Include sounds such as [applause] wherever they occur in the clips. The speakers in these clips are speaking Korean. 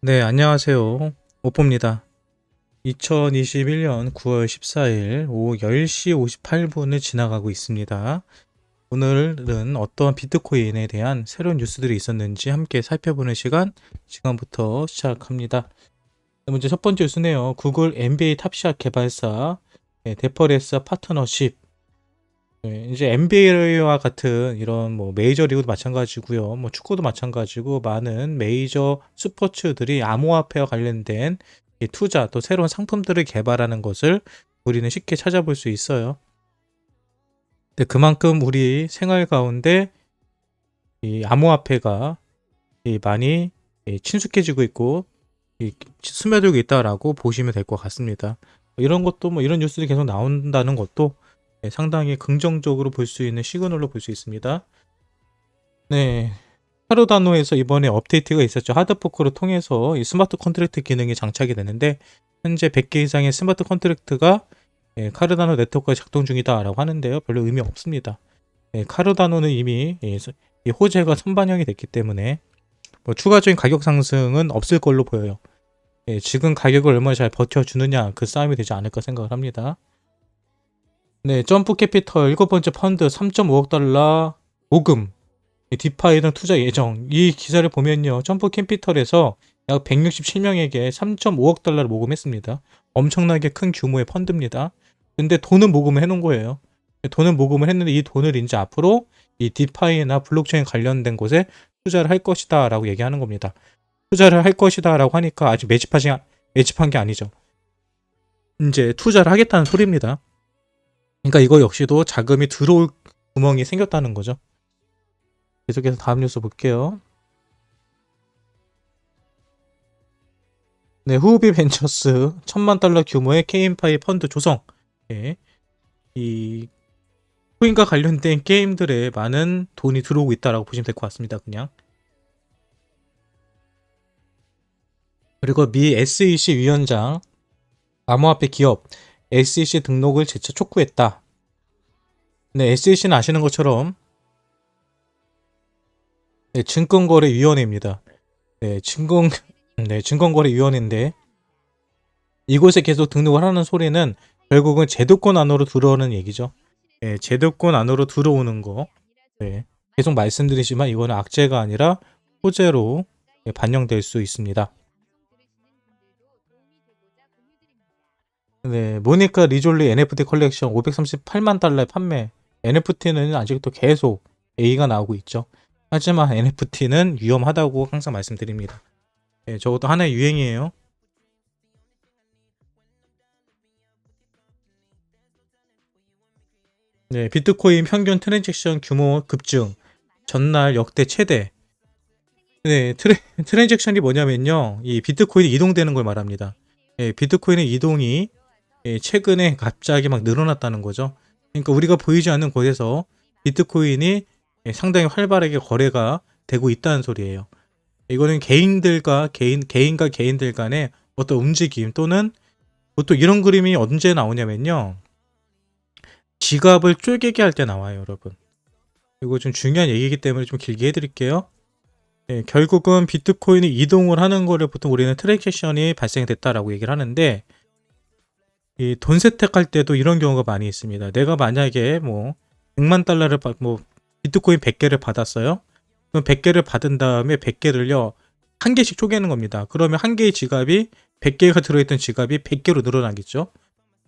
네, 안녕하세요. 오뽀입니다. 2021년 9월 14일 오후 10시 58분을 지나가고 있습니다. 오늘은 어떤 비트코인에 대한 새로운 뉴스들이 있었는지 함께 살펴보는 시간, 지금부터 시작합니다. 네, 먼저 첫 번째 뉴스네요. 구글 NBA 탑샷 개발사 네, 데퍼레스 파트너십 네, 이제 NBA와 같은 이런 뭐 메이저리그도 마찬가지고요. 뭐 축구도 마찬가지고 많은 메이저 스포츠들이 암호화폐와 관련된 이 투자 또 새로운 상품들을 개발하는 것을 우리는 쉽게 찾아볼 수 있어요. 근데 그만큼 우리 생활 가운데 이 암호화폐가 이 많이 이 친숙해지고 있고 이 스며들고 있다라고 보시면 될 것 같습니다. 이런 것도 뭐 이런 뉴스들이 계속 나온다는 것도 네, 상당히 긍정적으로 볼 수 있는 시그널로 볼 수 있습니다. 네. 카르다노에서 이번에 업데이트가 있었죠. 하드포크를 통해서 이 스마트 컨트랙트 기능이 장착이 되는데 현재 100개 이상의 스마트 컨트랙트가 예, 카르다노 네트워크가 작동 중이다라고 하는데요. 별로 의미 없습니다. 예, 카르다노는 이미 예, 서- 이 호재가 선반영이 됐기 때문에 뭐 추가적인 가격 상승은 없을 걸로 보여요. 예, 지금 가격을 얼마나 잘 버텨주느냐 그 싸움이 되지 않을까 생각을 합니다. 네, 점프 캐피털 일곱 번째 펀드 3.5억 달러 모금. 이 디파이 등 투자 예정. 이 기사를 보면요 점프 캐피털에서 약 167명에게 3.5억 달러를 모금했습니다. 엄청나게 큰 규모의 펀드입니다. 근데 돈은 모금을 해놓은 거예요. 돈은 모금을 했는데 이 돈을 이제 앞으로 이 디파이나 블록체인 관련된 곳에 투자를 할 것이다 라고 얘기하는 겁니다. 투자를 할 것이다 라고 하니까 아직 매집하지 매집한 게 아니죠. 이제 투자를 하겠다는 소리입니다 그러니까 이거 역시도 자금이 들어올 구멍이 생겼다는 거죠. 계속해서 다음 뉴스 볼게요. 네, 후비 벤처스 천만 달러 규모의 케인파이 펀드 조성. 예. 이 코인과 관련된 게임들에 많은 돈이 들어오고 있다라고 보시면 될 것 같습니다. 그냥. 그리고 미 SEC 위원장 암호화폐 기업 SEC 등록을 재차 촉구했다. 네, SEC는 아시는 것처럼 네, 증권거래위원회입니다. 네, 증권 네, 증권거래위원회인데 이곳에 계속 등록을 하는 소리는 결국은 제도권 안으로 들어오는 얘기죠. 네, 제도권 안으로 들어오는 거. 네, 계속 말씀드리지만 이거는 악재가 아니라 호재로 네, 반영될 수 있습니다. 네, 모니카 리졸리 NFT 컬렉션 538만 달러의 판매. NFT는 아직도 계속 A가 나오고 있죠. 하지만 NFT는 위험하다고 항상 말씀드립니다. 네, 저것도 하나의 유행이에요. 네, 비트코인 평균 트랜잭션 규모 급증. 전날 역대 최대. 네, 트레, 트랜잭션이 뭐냐면요. 이 비트코인이 이동되는 걸 말합니다. 예, 비트코인의 이동이 예, 최근에 갑자기 막 늘어났다는 거죠. 그러니까 우리가 보이지 않는 곳에서 비트코인이 예, 상당히 활발하게 거래가 되고 있다는 소리예요. 이거는 개인들과 개인 개인과 개인들 간의 어떤 움직임 또는 보통 이런 그림이 언제 나오냐면요. 지갑을 쪼개게 할 때 나와요, 여러분. 이거 좀 중요한 얘기이기 때문에 좀 길게 해드릴게요. 예, 결국은 비트코인이 이동을 하는 거를 보통 우리는 트랜잭션이 발생됐다라고 얘기를 하는데 이 돈 세탁할 때도 이런 경우가 많이 있습니다. 내가 만약에 뭐 100만 달러를 받, 뭐 비트코인 100개를 받았어요. 그럼 100개를 받은 다음에 100개를요. 한 개씩 쪼개는 겁니다. 그러면 한 개의 지갑이 100개가 들어있던 지갑이 100개로 늘어나겠죠.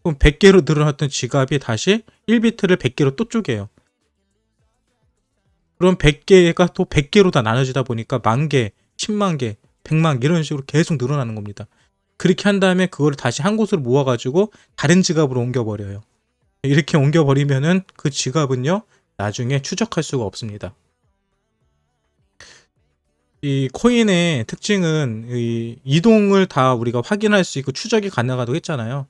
그럼 100개로 늘어났던 지갑이 다시 1비트를 100개로 또 쪼개요. 그럼 100개가 또 100개로 다 나눠지다 보니까 만 개, 10만 개, 100만 개 이런 식으로 계속 늘어나는 겁니다. 그렇게 한 다음에 그거를 다시 한 곳으로 모아가지고 다른 지갑으로 옮겨버려요. 이렇게 옮겨버리면은 그 지갑은요, 나중에 추적할 수가 없습니다. 이 코인의 특징은 이 이동을 다 우리가 확인할 수 있고 추적이 가능하다고 했잖아요.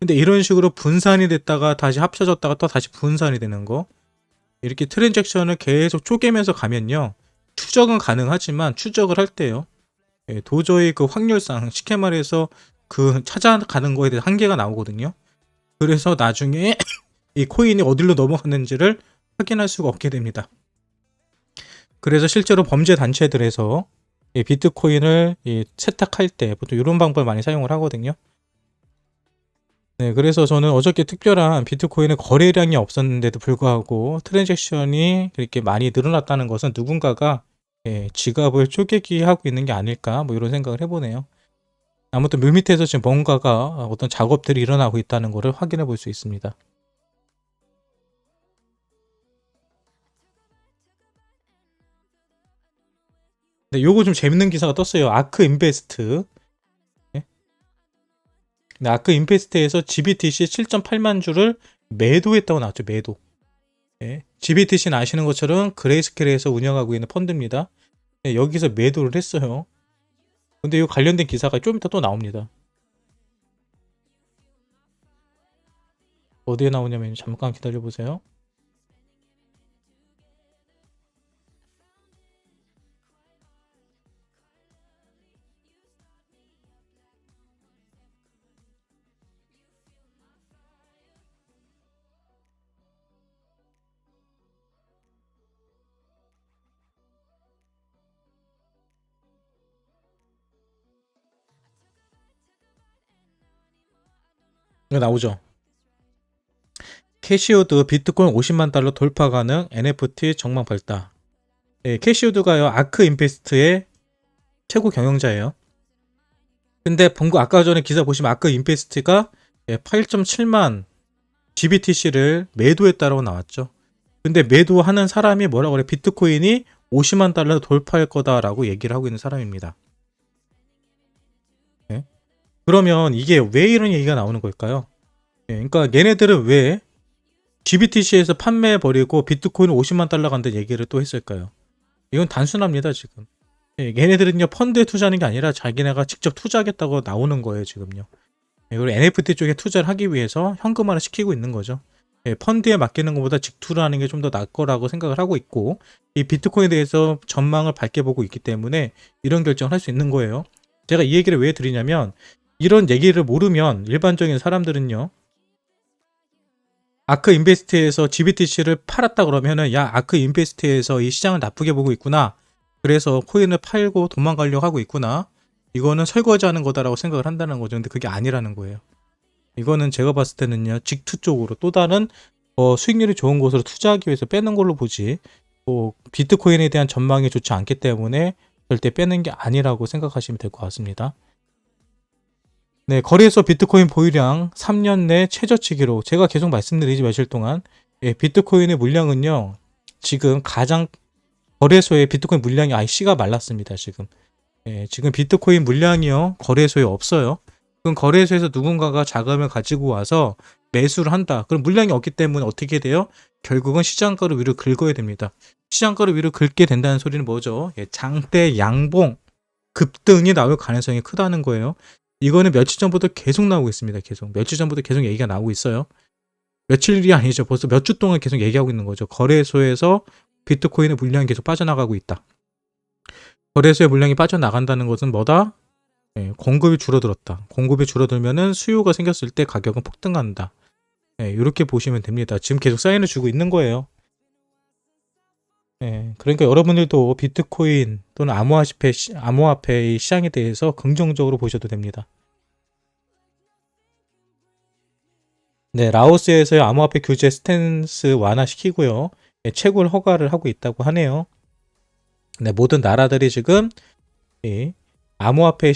근데 이런 식으로 분산이 됐다가 다시 합쳐졌다가 또 다시 분산이 되는 거. 이렇게 트랜잭션을 계속 쪼개면서 가면요. 추적은 가능하지만 추적을 할 때요. 예, 도저히 그 확률상 쉽게 말해서 그 찾아가는 거에 대해 한계가 나오거든요. 그래서 나중에 [coughs] 이 코인이 어디로 넘어갔는지를 확인할 수가 없게 됩니다. 그래서 실제로 범죄 단체들에서 이 비트코인을 이 세탁할 때 보통 이런 방법을 많이 사용을 하거든요. 네, 그래서 저는 어저께 특별한 비트코인의 거래량이 없었는데도 불구하고 트랜잭션이 그렇게 많이 늘어났다는 것은 누군가가 예, 지갑을 쪼개기 하고 있는 게 아닐까 뭐 이런 생각을 해보네요. 아무튼 물 밑에서 지금 뭔가가 어떤 작업들이 일어나고 있다는 것을 확인해 볼 수 있습니다. 네, 요거 좀 재밌는 기사가 떴어요. 아크 인베스트. 예? 네, 아크 인베스트에서 GBTC 7.8만 주를 매도했다고 나왔죠. 매도. 예. GBTC는 아시는 것처럼 그레이스케일에서 운영하고 있는 펀드입니다. 예, 여기서 매도를 했어요. 근데 이 관련된 기사가 좀 이따 또 나옵니다. 어디에 나오냐면 잠깐 기다려 보세요. 이거 나오죠. 캐시우드 비트코인 50만 달러 돌파 가능 NFT 정망 발달. 예, 캐시우드가요 아크 인베스트의 최고 경영자예요. 근데 본거 아까 전에 기사 보시면 아크 인베스트가 8.7만 GBTC를 매도했다라고 나왔죠. 근데 매도하는 사람이 뭐라고 그래? 비트코인이 50만 달러 돌파할 거다라고 얘기를 하고 있는 사람입니다. 네? 그러면 이게 왜 이런 얘기가 나오는 걸까요? 네, 그러니까 얘네들은 왜 GBTC에서 판매해 버리고 비트코인 50만 달러 간다는 얘기를 또 했을까요? 이건 단순합니다, 지금. 예, 얘네들은요, 펀드에 투자하는 게 아니라 자기네가 직접 투자하겠다고 나오는 거예요, 지금요. 예, 그리고 NFT 쪽에 투자를 하기 위해서 현금화를 시키고 있는 거죠. 예, 펀드에 맡기는 것보다 직투를 하는 게 좀 더 나을 거라고 생각을 하고 있고, 이 비트코인에 대해서 전망을 밝게 보고 있기 때문에 이런 결정을 할 수 있는 거예요. 제가 이 얘기를 왜 드리냐면, 이런 얘기를 모르면 일반적인 사람들은요, 아크 인베스트에서 GBTC를 팔았다 그러면은 야 아크 인베스트에서 이 시장을 나쁘게 보고 있구나. 그래서 코인을 팔고 도망가려고 하고 있구나. 이거는 설거지하는 거다라고 생각을 한다는 거죠. 근데 그게 아니라는 거예요. 이거는 제가 봤을 때는요 직투 쪽으로 또 다른 어, 수익률이 좋은 곳으로 투자하기 위해서 빼는 걸로 보지. 뭐 비트코인에 대한 전망이 좋지 않기 때문에 절대 빼는 게 아니라고 생각하시면 될 것 같습니다. 네, 거래소 비트코인 보유량 3년 내 최저치 기록. 제가 계속 말씀드리지 며칠 동안 예, 비트코인의 물량은요. 지금 가장 거래소의 비트코인 물량이 아예 씨가 말랐습니다. 지금. 예, 지금 비트코인 물량이요. 거래소에 없어요. 그럼 거래소에서 누군가가 자금을 가지고 와서 매수를 한다. 그럼 물량이 없기 때문에 어떻게 돼요? 결국은 시장가를 위로 긁어야 됩니다. 시장가를 위로 긁게 된다는 소리는 뭐죠? 예, 장대 양봉 급등이 나올 가능성이 크다는 거예요. 이거는 며칠 전부터 계속 나오고 있습니다. 계속 며칠 전부터 계속 얘기가 나오고 있어요. 며칠이 아니죠. 벌써 몇 주 동안 계속 얘기하고 있는 거죠. 거래소에서 비트코인의 물량이 계속 빠져나가고 있다. 거래소의 물량이 빠져나간다는 것은 뭐다? 네, 공급이 줄어들었다. 공급이 줄어들면은 수요가 생겼을 때 가격은 폭등한다. 네, 이렇게 보시면 됩니다. 지금 계속 사인을 주고 있는 거예요. 네, 그러니까 여러분들도 비트코인 또는 암호화폐, 암호화폐의 시장에 대해서 긍정적으로 보셔도 됩니다. 네, 라오스에서의 암호화폐 규제 스탠스 완화시키고요. 네, 채굴 허가를 하고 있다고 하네요. 네, 모든 나라들이 지금 이 암호화폐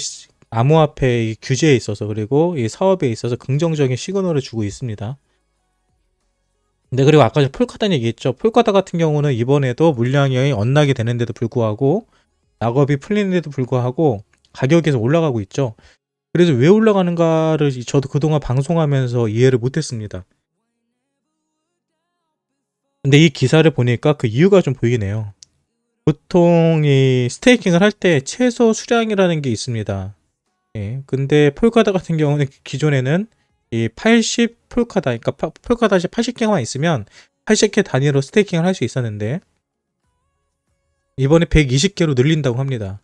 암호화폐 규제에 있어서 그리고 이 사업에 있어서 긍정적인 시그널을 주고 있습니다. 네, 그리고 아까 폴카다 얘기했죠. 폴카다 같은 경우는 이번에도 물량이 엇나게 되는데도 불구하고 낙업이 풀리는데도 불구하고 가격이 계속 올라가고 있죠. 그래서 왜 올라가는가를 저도 그동안 방송하면서 이해를 못했습니다. 근데 이 기사를 보니까 그 이유가 좀 보이네요. 보통 이 스테이킹을 할 때 최소 수량이라는 게 있습니다. 예, 근데 폴카다 같은 경우는 기존에는 이 80 폴카다, 그러니까 폴카다시 80개만 있으면 80개 단위로 스테이킹을 할 수 있었는데 이번에 120개로 늘린다고 합니다.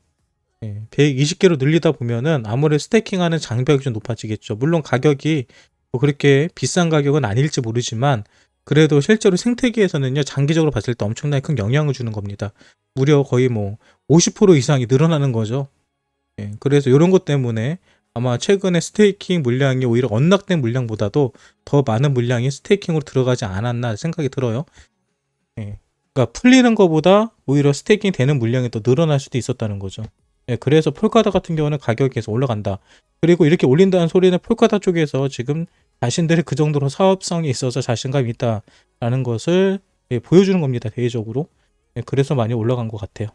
예, 120개로 늘리다 보면은 아무래도 스테이킹하는 장벽이 좀 높아지겠죠. 물론 가격이 뭐 그렇게 비싼 가격은 아닐지 모르지만 그래도 실제로 생태계에서는요, 장기적으로 봤을 때 엄청나게 큰 영향을 주는 겁니다. 무려 거의 뭐 50% 이상이 늘어나는 거죠. 예, 그래서 이런 것 때문에 아마 최근에 스테이킹 물량이 오히려 언락된 물량보다도 더 많은 물량이 스테이킹으로 들어가지 않았나 생각이 들어요. 예, 그러니까 풀리는 것보다 오히려 스테이킹 되는 물량이 더 늘어날 수도 있었다는 거죠. 예, 그래서 폴카다 같은 경우는 가격이 계속 올라간다. 그리고 이렇게 올린다는 소리는 폴카다 쪽에서 지금 자신들이 그 정도로 사업성이 있어서 자신감이 있다라는 것을 예, 보여주는 겁니다. 대외적으로. 예, 그래서 많이 올라간 것 같아요.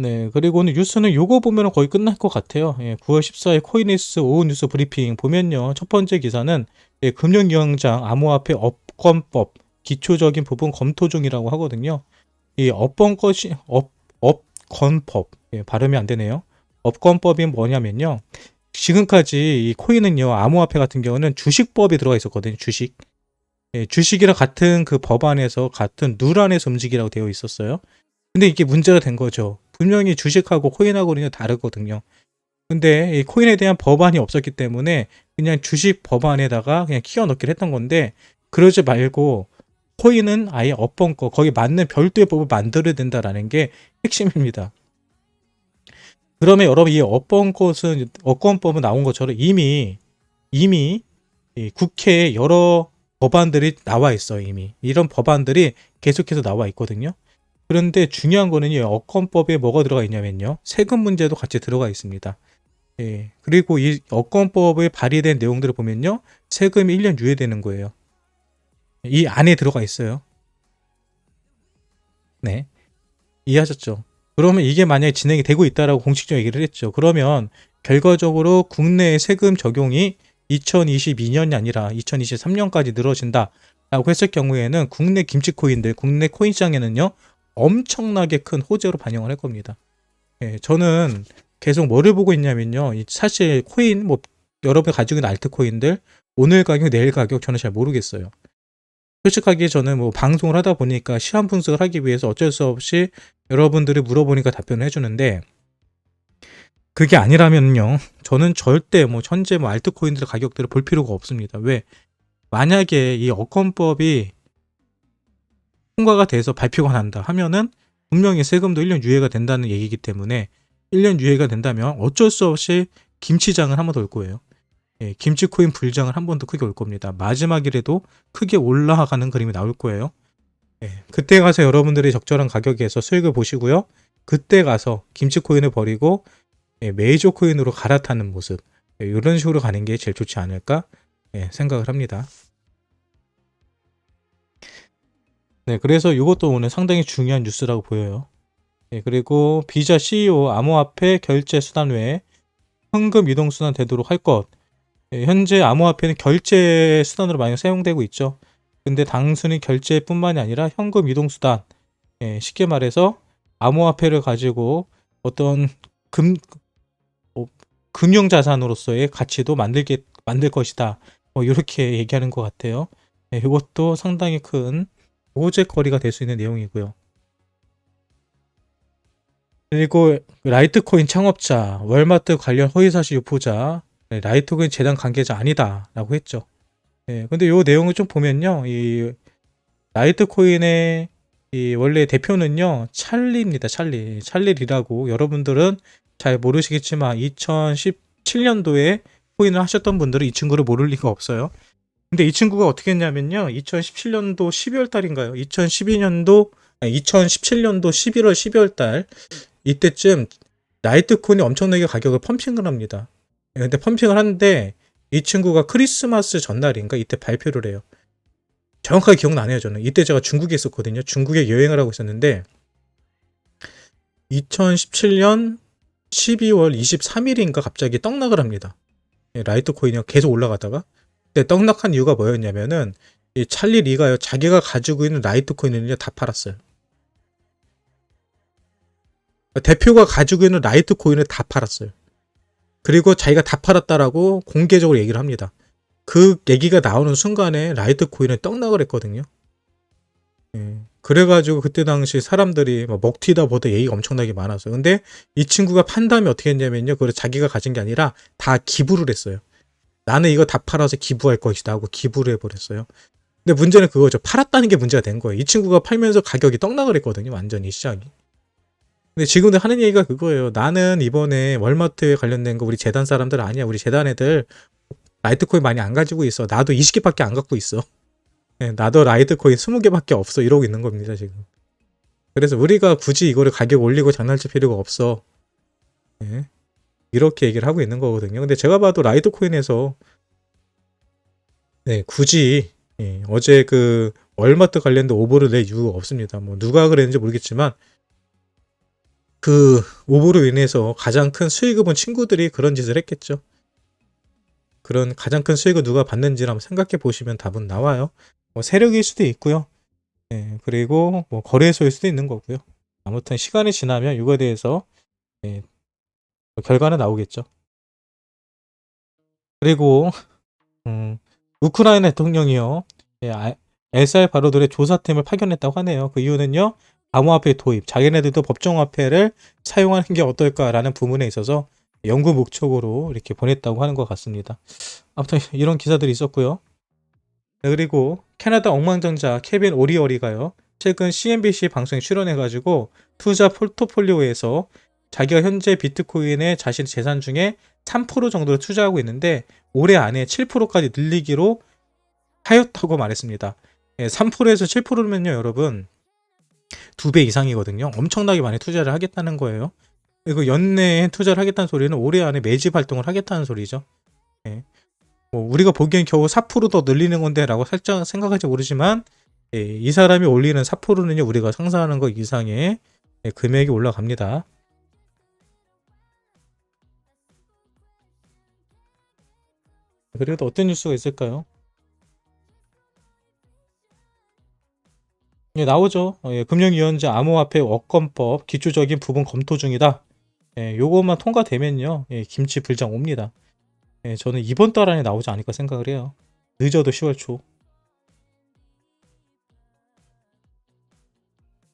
네, 그리고 오늘 뉴스는 요거 보면 거의 끝날 것 같아요. 예, 9월 14일 코이니스 오후 뉴스 브리핑 보면요. 첫 번째 기사는 예, 금융위원장 암호화폐 업권법 기초적인 부분 검토 중이라고 하거든요. 이 업권것이 업 업권법 예, 발음이 안 되네요. 업권법이 뭐냐면요. 지금까지 이 코인은요 암호화폐 같은 경우는 주식법이 들어가 있었거든요. 주식. 예, 주식이랑 같은 그 법 안에서 같은 룰 안에서 움직이라고 되어 있었어요. 근데 이게 문제가 된 거죠. 분명히 주식하고 코인하고는 다르거든요. 근데 이 코인에 대한 법안이 없었기 때문에 그냥 주식 법안에다가 그냥 키워 넣기를 했던 건데 그러지 말고 코인은 아예 업번 거 거기 맞는 별도의 법을 만들어야 된다라는 게 핵심입니다. 그러면 여러분 이 업번 것은 업권법은 나온 것처럼 이미 이미 이 국회에 여러 법안들이 나와 있어요 이미 이런 법안들이 계속해서 나와 있거든요. 그런데 중요한 거는 이 업권법에 뭐가 들어가 있냐면요 세금 문제도 같이 들어가 있습니다. 예, 그리고 이 업권법에 발의된 내용들을 보면요 세금이 1년 유예되는 거예요. 이 안에 들어가 있어요. 네. 이해하셨죠? 그러면 이게 만약에 진행이 되고 있다라고 공식적으로 얘기를 했죠. 그러면 결과적으로 국내의 세금 적용이 2022년이 아니라 2023년까지 늘어진다라고 했을 경우에는 국내 김치 코인들, 국내 코인 시장에는요 엄청나게 큰 호재로 반영을 할 겁니다. 예, 저는 계속 뭐를 보고 있냐면요. 이 사실 코인 뭐 여러분 가지고 있는 알트코인들 오늘 가격, 내일 가격 저는 잘 모르겠어요. 솔직하게 저는 뭐 방송을 하다 보니까 시험 분석을 하기 위해서 어쩔 수 없이 여러분들이 물어보니까 답변을 해주는데 그게 아니라면요. 저는 절대 뭐 현재 뭐 알트코인들 가격들을 볼 필요가 없습니다. 왜? 만약에 이 어권법이 통과가 돼서 발표가 난다 하면은 분명히 세금도 1년 유예가 된다는 얘기이기 때문에 1년 유예가 된다면 어쩔 수 없이 김치장을 한번 더 올 거예요. 예, 김치 코인 불장을 한 번 더 크게 올 겁니다. 마지막이라도 크게 올라가는 그림이 나올 거예요. 예, 그때 가서 여러분들이 적절한 가격에서 수익을 보시고요. 그때 가서 김치 코인을 버리고 예, 메이저 코인으로 갈아타는 모습 예, 이런 식으로 가는 게 제일 좋지 않을까 예, 생각을 합니다. 네, 그래서 이것도 오늘 상당히 중요한 뉴스라고 보여요. 예, 그리고 비자 CEO 암호화폐 결제 수단 외에 현금 이동 수단 되도록 할 것. 예, 현재 암호화폐는 결제 수단으로 많이 사용되고 있죠. 근데 단순히 결제뿐만이 아니라 현금 이동 수단. 예, 쉽게 말해서 암호화폐를 가지고 어떤 금 어, 금융 자산으로서의 가치도 만들게 만들 것이다. 뭐 이렇게 얘기하는 것 같아요. 예, 이것도 상당히 큰 호재거리가 될 수 있는 내용이고요. 그리고 라이트코인 창업자, 월마트 관련 허위사실 유포자, 네, 라이트코인 재단 관계자 아니다라고 했죠. 네, 근데 이 내용을 좀 보면요, 이 라이트코인의 이 원래 대표는요 찰리입니다. 찰리, 찰리리라고 여러분들은 잘 모르시겠지만 2017년도에 코인을 하셨던 분들은 이 친구를 모를 리가 없어요. 근데 이 친구가 어떻게 했냐면요. 2017년도 12월 달인가요? 2012년도 아니, 2017년도 11월 12월 달 이때쯤 라이트코인이 엄청나게 가격을 펌핑을 합니다. 근데 펌핑을 하는데 이 친구가 크리스마스 전날인가 이때 발표를 해요. 정확하게 기억나네요, 저는. 이때 제가 중국에 있었거든요. 중국에 여행을 하고 있었는데 2017년 12월 23일인가 갑자기 떡락을 합니다. 라이트 코인이 계속 올라가다가 근데 떡락한 이유가 뭐였냐면은 이 찰리 리가요 자기가 가지고 있는 라이트 코인을 다 팔았어요. 대표가 가지고 있는 라이트 코인을 다 팔았어요. 그리고 자기가 다 팔았다라고 공개적으로 얘기를 합니다. 그 얘기가 나오는 순간에 라이트 코인은 떡락을 했거든요. 예. 그래가지고 그때 당시 사람들이 뭐 먹튀다 보다 얘기가 엄청나게 많았어요. 근데 이 친구가 판 다음에 어떻게 했냐면요. 그걸 자기가 가진 게 아니라 다 기부를 했어요. 나는 이거 다 팔아서 기부할 것이다 하고 기부를 해버렸어요. 근데 문제는 그거죠. 팔았다는 게 문제가 된 거예요. 이 친구가 팔면서 가격이 떡락을 했거든요. 완전히 시장이. 근데 지금도 하는 얘기가 그거예요. 나는 이번에 월마트에 관련된 거 우리 재단 사람들 아니야. 우리 재단 애들 라이트코인 많이 안 가지고 있어. 나도 20개밖에 안 갖고 있어. 예, 나도 라이트코인 20개밖에 없어. 이러고 있는 겁니다, 지금. 그래서 우리가 굳이 이거를 가격 올리고 장난칠 필요가 없어. 예, 이렇게 얘기를 하고 있는 거거든요. 근데 제가 봐도 라이트코인에서 네, 굳이 예, 어제 그 월마트 관련된 오보를 낼 이유가 없습니다. 뭐 누가 그랬는지 모르겠지만 그 오보로 인해서 가장 큰 수익을 본 친구들이 그런 짓을 했겠죠. 그런 가장 큰 수익을 누가 받는지를 한번 생각해 보시면 답은 나와요. 뭐 세력일 수도 있고요. 예, 그리고 뭐 거래소일 수도 있는 거고요. 아무튼 시간이 지나면 이거에 대해서 예, 뭐 결과는 나오겠죠. 그리고 음, 우크라이나 대통령이요. 예, 아- 엘살바도르의 조사팀을 파견했다고 하네요. 그 이유는요. 암호화폐 도입, 자기네들도 법정화폐를 사용하는 게 어떨까라는 부분에 있어서 연구 목적으로 이렇게 보냈다고 하는 것 같습니다. 아무튼 이런 기사들이 있었고요. 네, 그리고 캐나다 억만장자 케빈 오리어리가요. 최근 CNBC 방송에 출연해가지고 투자 포트폴리오에서 자기가 현재 비트코인의 자신 재산 중에 3% 정도를 투자하고 있는데 올해 안에 7%까지 늘리기로 하였다고 말했습니다. 3%에서 7%면요, 여러분. 두 배 이상이거든요. 엄청나게 많이 투자를 하겠다는 거예요. 그리고 연내에 투자를 하겠다는 소리는 올해 안에 매집 활동을 하겠다는 소리죠. 예. 뭐 우리가 보기엔 겨우 4%더 늘리는 건데라고 살짝 생각할지 모르지만 예, 이 사람이 올리는 4%는요 우리가 상상하는 것 이상의 예, 금액이 올라갑니다. 또 어떤 뉴스가 있을까요? 예, 나오죠. 어, 예, 금융위원회 암호화폐 원권법 기초적인 부분 검토 중이다. 예, 요것만 통과되면요. 예, 김치 불장 옵니다. 예, 저는 이번 달 안에 나오지 않을까 생각을 해요. 늦어도 10월 초.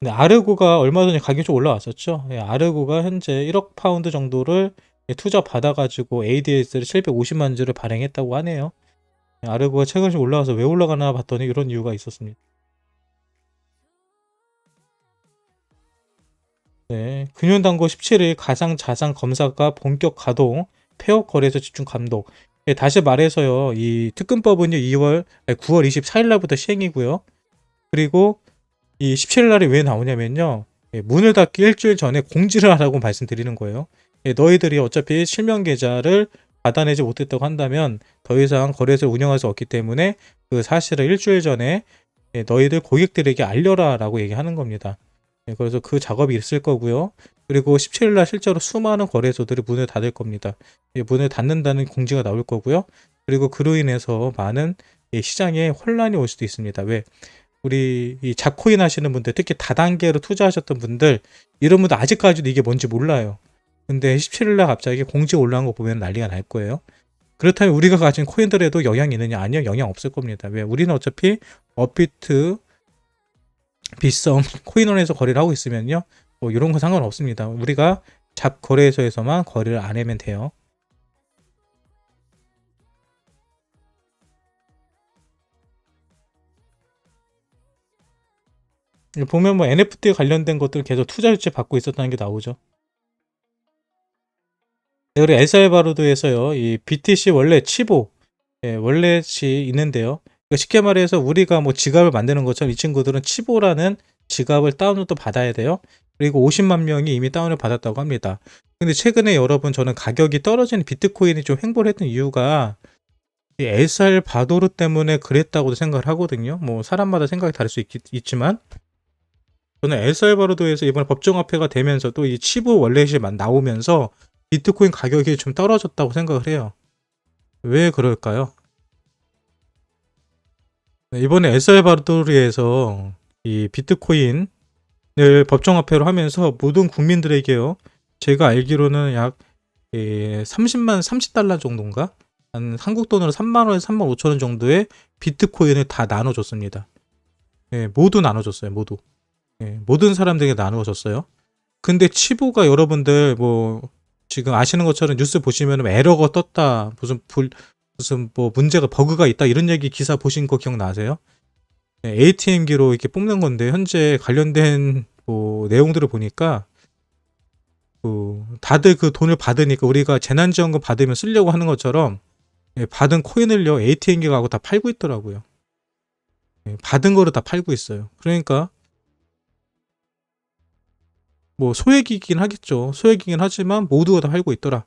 근데 아르고가 얼마 전에 가격이 좀 올라왔었죠. 예, 아르고가 현재 1억 파운드 정도를 예, 투자 받아가지고 ADS를 750만 주를 발행했다고 하네요. 예, 아르고가 최근 좀 올라와서 왜 올라가나 봤더니 이런 이유가 있었습니다. 네, 금융당국 17일 가상 자산 검사가 본격 가동, 폐업 거래소 집중 감독. 예, 다시 말해서요, 이 특근법은요, 2월, 9월 24일 날부터 시행이고요. 그리고 이 17일 날이 왜 나오냐면요, 예, 문을 닫기 일주일 전에 공지를 하라고 말씀드리는 거예요. 예, 너희들이 어차피 실명 계좌를 받아내지 못했다고 한다면 더 이상 거래소 운영할 수 없기 때문에 그 사실을 일주일 전에 예, 너희들 고객들에게 알려라 라고 얘기하는 겁니다. 예, 그래서 그 작업이 있을 거고요. 그리고 17일날 실제로 수많은 거래소들이 문을 닫을 겁니다. 예, 문을 닫는다는 공지가 나올 거고요. 그리고 그로 인해서 많은 예, 시장에 혼란이 올 수도 있습니다. 왜? 우리 이 자코인 하시는 분들, 특히 다단계로 투자하셨던 분들, 이런 분들 아직까지도 이게 뭔지 몰라요. 근데 17일날 갑자기 공지 올라온 거 보면 난리가 날 거예요. 그렇다면 우리가 가진 코인들에도 영향이 있느냐? 아니요, 영향 없을 겁니다. 왜? 우리는 어차피 업비트, 비썸, [laughs] 코인원에서 거래를 하고 있으면요. 뭐 이런 거 상관없습니다. 우리가 잡 거래소에서만 거래를 안 하면 돼요. 보면 뭐 NFT 관련된 것들 계속 투자 유치 받고 있었다는 게 나오죠. 네, 그리고 엘살바도르에서요, 이 BTC 원래 치보, 예, 월렛이 있는데요. 그러니까 쉽게 말해서 우리가 뭐 지갑을 만드는 것처럼 이 친구들은 치보라는 지갑을 다운로드 받아야 돼요. 그리고 50만 명이 이미 다운을 받았다고 합니다. 근데 최근에 여러분 저는 가격이 떨어지는 비트코인이 좀 횡보를 했던 이유가 이 엘살바도르 때문에 그랬다고도 생각을 하거든요. 뭐 사람마다 생각이 다를 수 있, 있지만 저는 엘살바도르에서 이번에 법정 화폐가 되면서도 이 치보 월렛이 만- 나오면서 비트코인 가격이 좀 떨어졌다고 생각을 해요. 왜 그럴까요? 네, 이번에 엘살바도르에서 이 비트코인을 법정화폐로 하면서 모든 국민들에게요. 제가 알기로는 약 예, 30만 30달러 정도인가? 한 한국 돈으로 3만 원에서 3만 5천 원 정도의 비트코인을 다 나눠줬습니다. 예, 모두 나눠줬어요. 모두. 예, 모든 사람들에게 나누어졌어요. 근데 치보가 여러분들 뭐 지금 아시는 것처럼 뉴스 보시면 에러가 떴다. 무슨 불 무슨 뭐 문제가 버그가 있다 이런 얘기 기사 보신 거 기억나세요? 네, ATM기로 이렇게 뽑는 건데 현재 관련된 뭐 내용들을 보니까 그 다들 그 돈을 받으니까 우리가 재난지원금 받으면 쓰려고 하는 것처럼 예, 받은 코인을요 ATM기 가고 다 팔고 있더라고요. 예, 받은 거를 다 팔고 있어요. 그러니까 뭐 소액이긴 하겠죠. 소액이긴 하지만 모두가 다 팔고 있더라.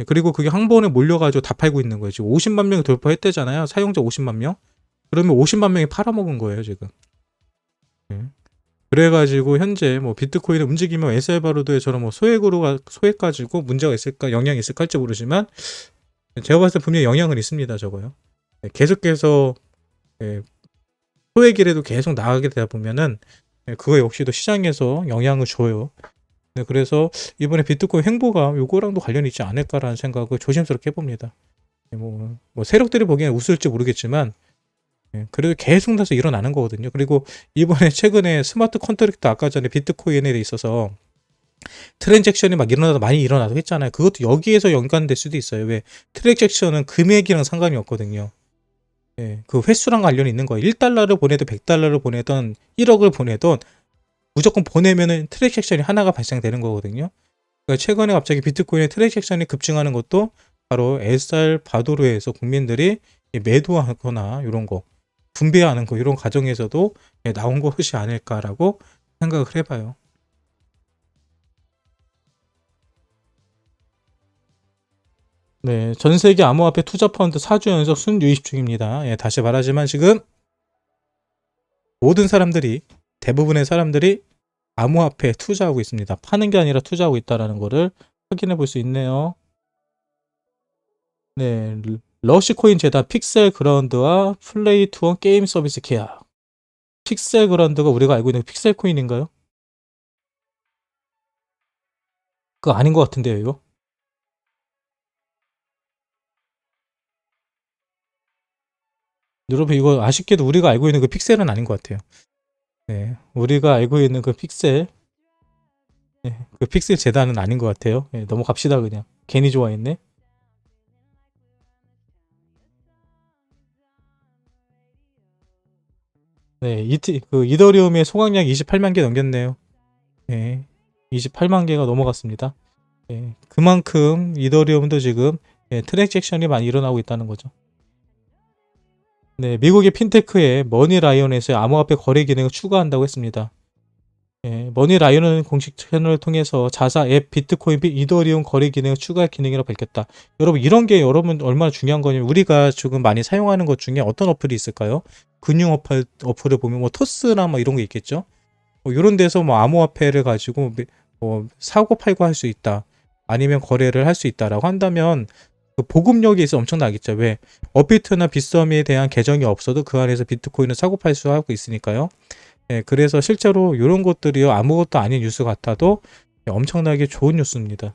예, 그리고 그게 한 번에 몰려가지고 다 팔고 있는 거예요. 지금 50만 명이 돌파했대잖아요. 사용자 50만 명. 그러면 50만 명이 팔아먹은 거예요, 지금. 예. 그래가지고 현재 뭐 비트코인을 움직이면 에셀바르도에처럼 뭐 소액으로 가- 소액 가지고 문제가 있을까 영향이 있을까 할지 모르지만 제가 봤을 때 분명히 영향은 있습니다, 저거요. 예, 계속해서 예, 소액이라도 계속 나가게 되다 보면은 예, 그거 역시도 시장에서 영향을 줘요. 네, 그래서 이번에 비트코인 행보가 요거랑도 관련이 있지 않을까라는 생각을 조심스럽게 해봅니다. 예, 뭐, 뭐 세력들이 보기엔 웃을지 모르겠지만 예, 그래도 계속 나서 일어나는 거거든요. 그리고 이번에 최근에 스마트 컨트랙트 아까 전에 비트코인에 있어서 트랜잭션이 막 일어나도 많이 일어나도 했잖아요. 그것도 여기에서 연관될 수도 있어요. 왜 트랜잭션은 금액이랑 상관이 없거든요. 예, 그 횟수랑 관련이 있는 거예요. 1달러를 보내도 100달러를 보내던 1억을 보내던 무조건 보내면은 트랜잭션이 하나가 발생되는 거거든요. 그러니까 최근에 갑자기 비트코인의 트랜잭션이 급증하는 것도 바로 엘살 바도르에서 국민들이 매도하거나 이런 거 분배하는 거 이런 과정에서도 예, 나온 것이 아닐까라고 생각을 해봐요. 네, 전 세계 암호화폐 투자 펀드 4주 연속 순유입 중입니다. 예, 다시 말하지만 지금 모든 사람들이 대부분의 사람들이 암호화폐에 투자하고 있습니다. 파는 게 아니라 투자하고 있다라는 거를 확인해 볼 수 있네요. 네, 러시코인 재단 픽셀 그라운드와 플레이 투어 게임 서비스 계약. 픽셀 그라운드가 우리가 알고 있는 픽셀 코인인가요? 그거 아닌 것 같은데요, 이거? 여러분 이거 아쉽게도 우리가 알고 있는 그 픽셀은 아닌 것 같아요. 네, 우리가 알고 있는 그 픽셀, 네, 그 픽셀 재단은 아닌 것 같아요. 네, 넘어갑시다 그냥. 괜히 좋아했네. 네, 이트, 그 이더리움의 소각량 28만 개 넘겼네요. 네, 28만 개가 넘어갔습니다. 네, 그만큼 이더리움도 지금 예, 트랜잭션이 많이 일어나고 있다는 거죠. 네, 미국의 핀테크에 머니라이온에서의 암호화폐 거래 기능을 추가한다고 했습니다. 예, 머니라이온은 공식 채널을 통해서 자사 앱 비트코인 및 이더리움 거래 기능을 추가할 기능이라고 밝혔다. 여러분 이런 게 여러분 얼마나 중요한 거냐면 우리가 지금 많이 사용하는 것 중에 어떤 어플이 있을까요? 금융 어플, 어플을 보면 뭐 토스나 뭐 이런 게 있겠죠. 뭐 이런 데서 뭐 암호화폐를 가지고 뭐 사고 팔고 할 수 있다. 아니면 거래를 할 수 있다라고 한다면 그 보급력이 있어 엄청나겠죠. 왜 업비트나 빗썸에 대한 계정이 없어도 그 안에서 비트코인을 사고 팔 수 하고 있으니까요. 예, 그래서 실제로 이런 것들이요 아무것도 아닌 뉴스 같아도 엄청나게 좋은 뉴스입니다.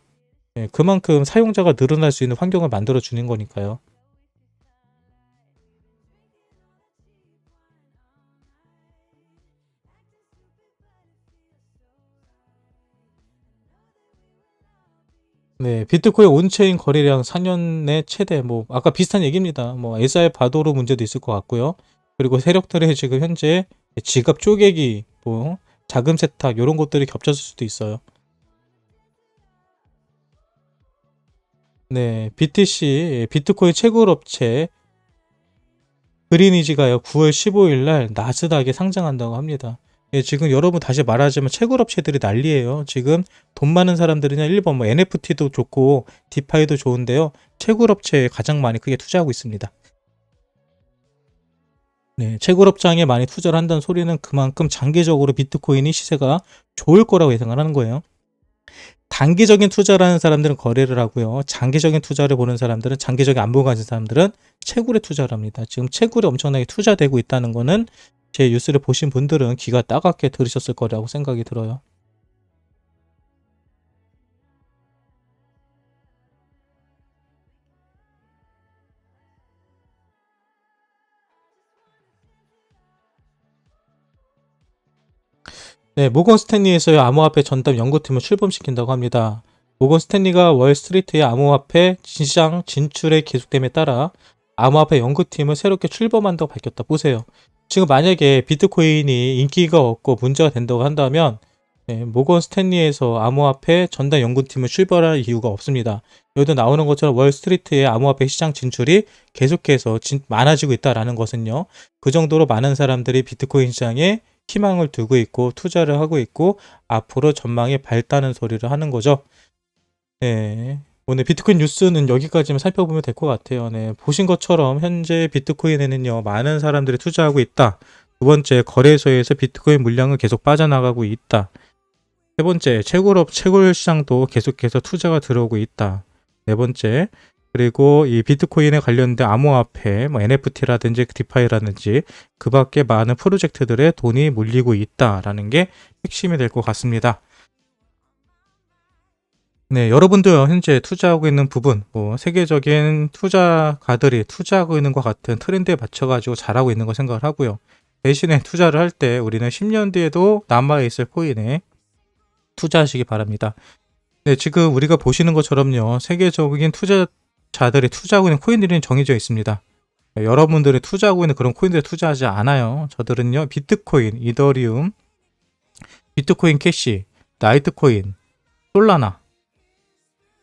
예, 그만큼 사용자가 늘어날 수 있는 환경을 만들어 주는 거니까요. 네, 비트코인 온체인 거래량 4년 내 최대 뭐 아까 비슷한 얘기입니다. 뭐 SR 바도로 문제도 있을 것 같고요. 그리고 세력들의 지금 현재 지갑 쪼개기, 뭐 자금 세탁 이런 것들이 겹쳤을 수도 있어요. 네, BTC 비트코인 채굴 업체 그리니지가요 9월 15일 날 나스닥에 상장한다고 합니다. 예, 지금 여러분 다시 말하자면 채굴 업체들이 난리예요. 지금 돈 많은 사람들은요 1번 뭐 NFT도 좋고 디파이도 좋은데요. 채굴 업체에 가장 많이 크게 투자하고 있습니다. 네, 채굴업장에 많이 투자를 한다는 소리는 그만큼 장기적으로 비트코인이 시세가 좋을 거라고 예상을 하는 거예요. 단기적인 투자를 하는 사람들은 거래를 하고요. 장기적인 투자를 보는 사람들은 장기적인 안보 가진 사람들은 채굴에 투자를 합니다. 지금 채굴에 엄청나게 투자되고 있다는 거는 제 뉴스를 보신 분들은 귀가 따갑게 들으셨을 거라고 생각이 들어요. 네, 모건 스탠리에서의 암호화폐 전담 연구팀을 출범시킨다고 합니다. 모건 스탠리가 월스트리트의 암호화폐 시장 진출의 계속됨에 따라 암호화폐 연구팀을 새롭게 출범한다고 밝혔다. 보세요. 지금 만약에 비트코인이 인기가 없고 문제가 된다고 한다면 예, 모건 스탠리에서 암호화폐 전담 연구팀을 출범할 이유가 없습니다. 여기도 나오는 것처럼 월스트리트의 암호화폐 시장 진출이 계속해서 진- 많아지고 있다라는 것은요. 그 정도로 많은 사람들이 비트코인 시장에 희망을 두고 있고 투자를 하고 있고 앞으로 전망이 밝다는 소리를 하는 거죠. 네. 오늘 비트코인 뉴스는 여기까지만 살펴보면 될 것 같아요. 네. 보신 것처럼 현재 비트코인에는요, 많은 사람들이 투자하고 있다. 두 번째, 거래소에서 비트코인 물량은 계속 빠져나가고 있다. 세 번째, 채굴업, 채굴 시장도 계속해서 투자가 들어오고 있다. 네 번째, 그리고 이 비트코인에 관련된 암호화폐, 뭐 NFT라든지 디파이라든지 그 밖에 많은 프로젝트들에 돈이 몰리고 있다라는 게 핵심이 될 것 같습니다. 네, 여러분도 현재 투자하고 있는 부분, 뭐 세계적인 투자가들이 투자하고 있는 것 같은 트렌드에 맞춰가지고 잘하고 있는 거 생각을 하고요. 대신에 투자를 할 때 우리는 10년 뒤에도 남아있을 코인에 투자하시기 바랍니다. 네, 지금 우리가 보시는 것처럼요, 세계적인 투자자들이 투자하고 있는 코인들이 정해져 있습니다. 네, 여러분들이 투자하고 있는 그런 코인들에 투자하지 않아요. 저들은요, 비트코인, 이더리움, 비트코인 캐시, 나이트코인, 솔라나,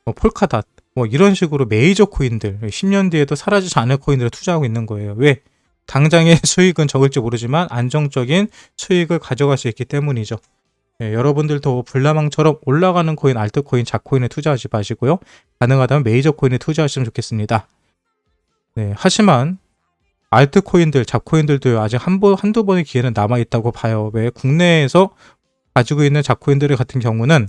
뭐 폴카닷 뭐 이런 식으로 메이저 코인들 10년 뒤에도 사라지지 않을 코인들을 투자하고 있는 거예요. 왜? 당장의 [laughs] 수익은 적을지 모르지만 안정적인 수익을 가져갈 수 있기 때문이죠. 예, 여러분들도 불나방처럼 올라가는 코인, 알트코인, 작코인에 투자하지 마시고요. 가능하다면 메이저 코인에 투자하시면 좋겠습니다. 네, 하지만 알트코인들, 잡코인들도 아직 한 번, 한두 번의 기회는 남아있다고 봐요. 왜? 국내에서 가지고 있는 잡코인들 같은 경우는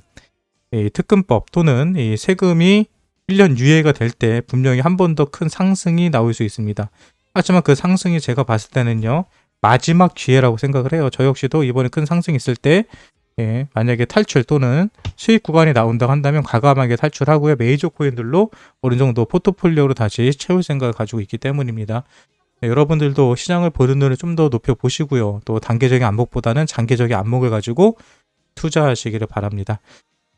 이 특근법 또는 이 세금이 1년 유예가 될 때 분명히 한 번 더 큰 상승이 나올 수 있습니다. 하지만 그 상승이 제가 봤을 때는요, 마지막 기회라고 생각을 해요. 저 역시도 이번에 큰 상승이 있을 때, 예, 만약에 탈출 또는 수익 구간이 나온다고 한다면 과감하게 탈출하고요. 메이저 코인들로 어느 정도 포트폴리오로 다시 채울 생각을 가지고 있기 때문입니다. 네, 여러분들도 시장을 보는 눈을 좀 더 높여 보시고요. 또 단계적인 안목보다는 장기적인 안목을 가지고 투자하시기를 바랍니다.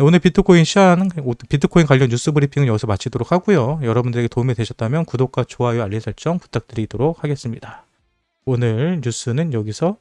네, 오늘 비트코인 시한 비트코인 관련 뉴스 브리핑은 여기서 마치도록 하고요. 여러분들에게 도움이 되셨다면 구독과 좋아요, 알림 설정 부탁드리도록 하겠습니다. 오늘 뉴스는 여기서